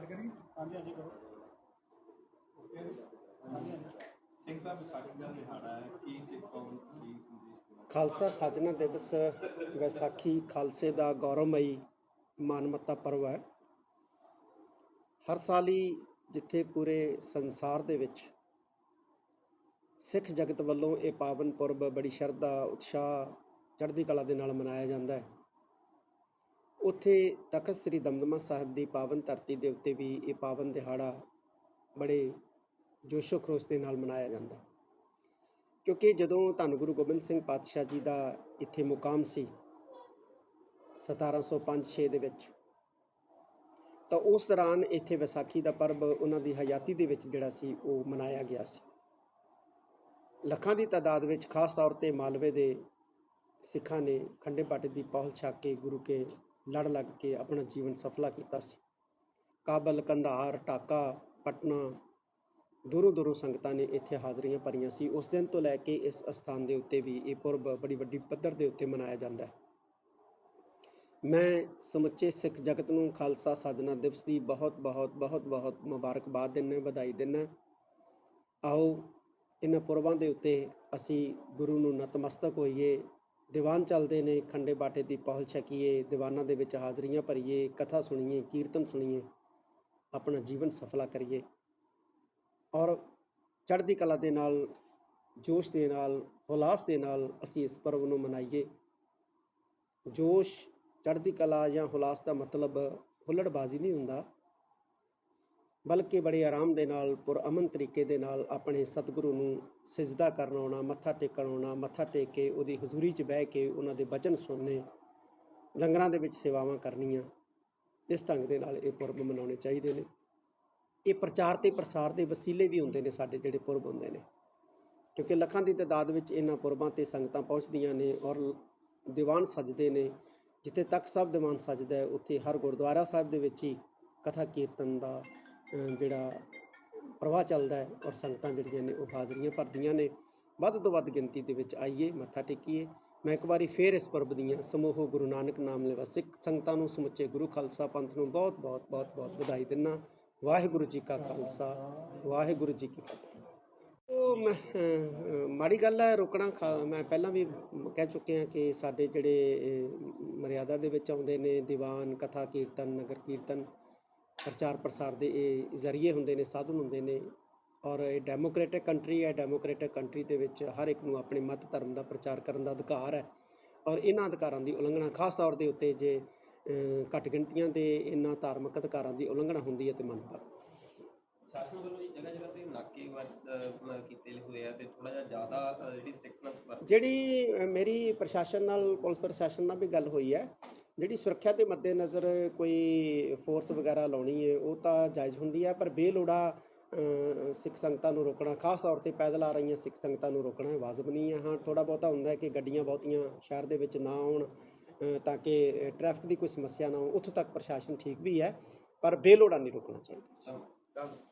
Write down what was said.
Start ਕਰੀਏ? ਹਾਂਜੀ ਹਾਂਜੀ ਕਰੋ। ਹਾਂਜੀ ਹਾਂਜੀ। ਸਿੰਘ ਸਾਹਿਬ ਵਿਸਾਖੀ ਦਾ ਦਿਹਾੜਾ ਹੈ। ਕੀ ਸਿੱਖ ਕੌਮ ਕੀ ਸੰਦੇਸ਼ ਦੇਣਾ ਖਾਲਸਾ ਸਾਜਨਾ ਦਿਵਸ ਵਿਸਾਖੀ ਖਾਲਸੇ ਦਾ ਗੌਰਵਮਈ ਮਾਨਮੱਤਾ ਪਰਵ ਹੈ। ਹਰ ਸਾਲ ਹੀ ਜਿੱਥੇ ਪੂਰੇ ਸੰਸਾਰ ਦੇ ਵਿੱਚ ਸਿੱਖ ਜਗਤ ਵੱਲੋਂ ਇਹ ਪਾਵਨ ਪੁਰਬ ਬੜੀ ਸ਼ਰਧਾ ਉਤਸ਼ਾਹ ਚੜ੍ਹਦੀ ਕਲਾ ਦੇ ਨਾਲ ਮਨਾਇਆ ਜਾਂਦਾ ਹੈ। ਉੱਥੇ ਤਖਤ ਸ੍ਰੀ ਦਮਦਮਾ ਸਾਹਿਬ ਦੀ ਪਾਵਨ ਧਰਤੀ ਦੇ ਉੱਤੇ ਵੀ ਇਹ ਪਾਵਨ ਦਿਹਾੜਾ ਬੜੇ ਜੋਸ਼ੋ ਖਰੋਸ਼ ਦੇ ਨਾਲ ਮਨਾਇਆ ਜਾਂਦਾ। ਕਿਉਂਕਿ ਜਦੋਂ ਧੰਨ ਗੁਰੂ ਗੋਬਿੰਦ ਸਿੰਘ ਪਾਤਸ਼ਾਹ ਜੀ ਦਾ ਇੱਥੇ ਮੁਕਾਮ ਸੀ 1705-6 ਦੇ ਵਿੱਚ, ਤਾਂ ਉਸ ਦੌਰਾਨ ਇੱਥੇ ਵਿਸਾਖੀ ਦਾ ਪਰਬ ਉਹਨਾਂ ਦੀ ਹਯਾਤੀ ਦੇ ਵਿੱਚ ਜਿਹੜਾ ਸੀ ਉਹ ਮਨਾਇਆ ਗਿਆ ਸੀ। ਲੱਖਾਂ ਦੀ ਤਾਦਾਦ ਵਿੱਚ ਖਾਸ ਤੌਰ ਤੇ ਮਾਲਵੇ ਦੇ ਸਿੱਖਾਂ ਨੇ ਖੰਡੇ ਬਾਟੇ ਦੀ ਪਹੁਲ ਛਕ ਕੇ ਗੁਰੂ ਕੇ ਲੜ ਲੱਗ ਕੇ ਆਪਣਾ ਜੀਵਨ ਸਫਲਾ ਕੀਤਾ ਸੀ। ਕਾਬਲ, ਕੰਧਾਰ ਢਾਕਾ ਪਟਨਾ ਦੂਰੋਂ ਦੂਰੋਂ ਸੰਗਤਾਂ ਨੇ ਇੱਥੇ ਹਾਜ਼ਰੀਆਂ ਭਰੀਆਂ ਸੀ। ਉਸ ਦਿਨ ਤੋਂ ਲੈ ਕੇ ਇਸ ਅਸਥਾਨ ਦੇ ਉੱਤੇ ਵੀ ਇਹ ਪੁਰਬ ਬੜੀ ਵੱਡੀ ਪੱਧਰ ਦੇ ਉੱਤੇ ਮਨਾਇਆ ਜਾਂਦਾ ਹੈ। ਮੈਂ ਸਮੁੱਚੇ ਸਿੱਖ ਜਗਤ ਨੂੰ ਖਾਲਸਾ ਸਾਜਨਾ ਦਿਵਸ ਦੀ ਬਹੁਤ ਬਹੁਤ ਬਹੁਤ ਬਹੁਤ ਮੁਬਾਰਕਬਾਦ ਦਿੰਦਾ, ਵਧਾਈ ਦਿੰਦਾ। ਆਓ, ਇਹਨਾਂ ਪੁਰਬਾਂ ਦੇ ਉੱਤੇ ਅਸੀਂ ਗੁਰੂ ਨੂੰ ਨਤਮਸਤਕ ਹੋਈਏ। ਦੀਵਾਨ ਚੱਲਦੇ ਨੇ, ਖੰਡੇ ਬਾਟੇ ਦੀ ਪਹਲ ਛਕੀਏ, ਦੀਵਾਨਾਂ ਦੇ ਵਿੱਚ ਹਾਜ਼ਰੀਆਂ ਭਰੀਏ, ਕਥਾ ਸੁਣੀਏ, ਕੀਰਤਨ ਸੁਣੀਏ, ਆਪਣਾ ਜੀਵਨ ਸਫਲਾ ਕਰੀਏ। ਔਰ ਚੜ੍ਹਦੀ ਕਲਾ ਦੇ ਨਾਲ, ਜੋਸ਼ ਦੇ ਨਾਲ, ਹੁਲਾਸ ਦੇ ਨਾਲ ਅਸੀਂ ਇਸ ਪਰਵ ਨੂੰ ਮਨਾਈਏ। ਜੋਸ਼, ਚੜ੍ਹਦੀ ਕਲਾ ਜਾਂ ਹੁਲਾਸ ਦਾ ਮਤਲਬ ਹੁੱਲੜਬਾਜ਼ੀ ਨਹੀਂ ਹੁੰਦਾ। ਬਲਕਿ ਬੜੇ ਆਰਾਮ ਦੇ ਨਾਲ, ਪੁਰਅਮਨ ਤਰੀਕੇ ਦੇ ਨਾਲ ਆਪਣੇ ਸਤਿਗੁਰੂ ਨੂੰ ਸਿਜਦਾ ਕਰਨ ਆਉਣਾ, ਮੱਥਾ ਟੇਕਣ ਆਉਣਾ, ਮੱਥਾ ਟੇਕ ਕੇ ਉਹਦੀ ਹਜ਼ੂਰੀ 'ਚ ਬਹਿ ਕੇ ਉਹਨਾਂ ਦੇ ਬਚਨ ਸੁਣਨੇ, ਲੰਗਰਾਂ ਦੇ ਵਿੱਚ ਸੇਵਾਵਾਂ ਕਰਨੀਆਂ, ਇਸ ਢੰਗ ਦੇ ਨਾਲ ਇਹ ਪੁਰਬ ਮਨਾਉਣੇ ਚਾਹੀਦੇ ਨੇ। ਇਹ ਪ੍ਰਚਾਰ ਤੇ ਪ੍ਰਸਾਰ ਦੇ ਵਸੀਲੇ ਵੀ ਹੁੰਦੇ ਨੇ ਸਾਡੇ ਜਿਹੜੇ ਪੁਰਬ ਹੁੰਦੇ ਨੇ। ਕਿਉਂਕਿ ਲੱਖਾਂ ਦੀ ਤਾਦਾਦ ਵਿੱਚ ਇਹਨਾਂ ਪੁਰਬਾਂ ਤੇ ਸੰਗਤਾਂ ਪਹੁੰਚਦੀਆਂ ਨੇ ਔਰ ਦੀਵਾਨ ਸਜਦੇ ਨੇ। ਜਿੱਥੇ ਤੱਕ ਸਭ ਦੀਵਾਨ ਸਜਦਾ ਹੈ, ਉੱਥੇ ਹਰ ਗੁਰਦੁਆਰਾ ਸਾਹਿਬ ਦੇ ਵਿੱਚ ਹੀ ਕਥਾ ਕੀਰਤਨ ਦਾ ਜਿਹੜਾ ਪ੍ਰਵਾਹ ਚੱਲਦਾ ਹੈ ਔਰ ਸੰਗਤਾਂ ਜਿਹੜੀਆਂ ਨੇ ਉਹ ਹਾਜ਼ਰੀਆਂ ਭਰਦੀਆਂ ਨੇ, ਵੱਧ ਤੋਂ ਵੱਧ ਗਿਣਤੀ ਦੇ ਵਿੱਚ ਆਈਏ, ਮੱਥਾ ਟੇਕੀਏ। ਮੈਂ ਇੱਕ ਵਾਰੀ ਫੇਰ ਇਸ ਪਰਬ ਦੀਆਂ ਸਮੂਹ ਗੁਰੂ ਨਾਨਕ ਨਾਮ ਲੈਵਾ ਸਿੱਖ ਸੰਗਤਾਂ ਨੂੰ ਸਮੁੱਚੇ ਗੁਰੂ ਖਾਲਸਾ ਪੰਥ ਨੂੰ ਬਹੁਤ ਬਹੁਤ ਬਹੁਤ ਬਹੁਤ ਵਧਾਈ ਦਿੰਦਾ। ਵਾਹਿਗੁਰੂ ਜੀ ਕਾ ਖਾਲਸਾ, ਵਾਹਿਗੁਰੂ ਜੀ ਕੀ ਫਤਿਹ। ਉਹ ਮੈਂ ਮਾੜੀ ਗੱਲ ਹੈ, ਰੋਕਣਾ ਖਾ- ਮੈਂ ਪਹਿਲਾਂ ਵੀ ਕਹਿ ਚੁੱਕਿਆ ਕਿ ਸਾਡੇ ਜਿਹੜੇ ਮਰਿਆਦਾ ਦੇ ਵਿੱਚ ਆਉਂਦੇ ਨੇ, ਦੀਵਾਨ, ਕਥਾ ਕੀਰਤਨ, ਨਗਰ ਕੀਰਤਨ ਪ੍ਰਚਾਰ ਪ੍ਰਸਾਰ ਦੇ ਇਹ ਜ਼ਰੀਏ ਹੁੰਦੇ ਨੇ, ਸਾਧਨ ਹੁੰਦੇ ਨੇ ਔਰ ਇਹ ਡੈਮੋਕ੍ਰੈਟਿਕ ਕੰਟਰੀ ਹੈ ਡੈਮੋਕ੍ਰੈਟਿਕ ਕੰਟਰੀ ਦੇ ਵਿੱਚ ਹਰ ਇੱਕ ਨੂੰ ਆਪਣੇ ਮਤ ਧਰਮ ਦਾ ਪ੍ਰਚਾਰ ਕਰਨ ਦਾ ਅਧਿਕਾਰ ਹੈ ਔਰ ਇਹਨਾਂ ਅਧਿਕਾਰਾਂ ਦੀ ਉਲੰਘਣਾ ਖਾਸ ਤੌਰ ਦੇ ਉੱਤੇ ਜੇ ਘੱਟ ਗਿਣਤੀਆਂ ਦੇ ਇਹਨਾਂ ਧਾਰਮਿਕ ਅਧਿਕਾਰਾਂ ਦੀ ਉਲੰਘਣਾ ਹੁੰਦੀ ਹੈ ਤੇ ਮੰਦਭਾਗਾ ਸ਼ਾਸਨ ਵੱਲੋਂ ਜੀ ਜਗ੍ਹਾ ਜਗ੍ਹਾ ਤੇ ਨਾਕੇ ਵੱਧ ਕੀਤੇ ਹੋਏ ਆ ਤੇ ਥੋੜਾ ਜਿਹਾ ਜ਼ਿਆਦਾ ਜਿਹੜੀ ਸਟ੍ਰਿਕਟਨੈਸ ਜਿਹੜੀ ਮੇਰੀ ਪ੍ਰਸ਼ਾਸਨ ਨਾਲ ਪੁਲਿਸ ਪ੍ਰਸ਼ਾਸਨ ਨਾਲ ਵੀ ਗੱਲ ਹੋਈ ਹੈ ਜਿਹੜੀ ਸੁਰੱਖਿਆ ਦੇ ਮੱਦੇਨਜ਼ਰ ਕੋਈ ਫੋਰਸ ਵਗੈਰਾ ਲਾਉਣੀ ਹੈ ਉਹ ਤਾਂ ਜਾਇਜ਼ ਹੁੰਦੀ ਹੈ ਪਰ ਬੇਲੋੜਾ ਸਿੱਖ ਸੰਗਤਾਂ ਨੂੰ ਰੋਕਣਾ ਖਾਸ ਤੌਰ ਤੇ ਪੈਦਲ ਆ ਰਹੀਆਂ ਸਿੱਖ ਸੰਗਤਾਂ ਨੂੰ ਰੋਕਣਾ ਵਾਜਬ ਨਹੀਂ ਹੈ। ਹਾਂ ਥੋੜਾ ਬਹੁਤਾ ਹੁੰਦਾ ਹੈ ਕਿ ਗੱਡੀਆਂ ਬਹੁਤੀਆਂ ਸ਼ਹਿਰ ਦੇ ਵਿੱਚ ਨਾ ਆਉਣ ਤਾਂ ਕਿ ਟ੍ਰੈਫਿਕ ਦੀ ਕੋਈ ਸਮੱਸਿਆ ਨਾ ਹੋ ਉੱਥੋਂ ਤੱਕ ਪ੍ਰਸ਼ਾਸਨ ਠੀਕ ਵੀ ਹੈ ਪਰ ਬੇਲੋੜਾ ਨਹੀਂ ਰੋਕਣਾ ਚਾਹੀਦਾ।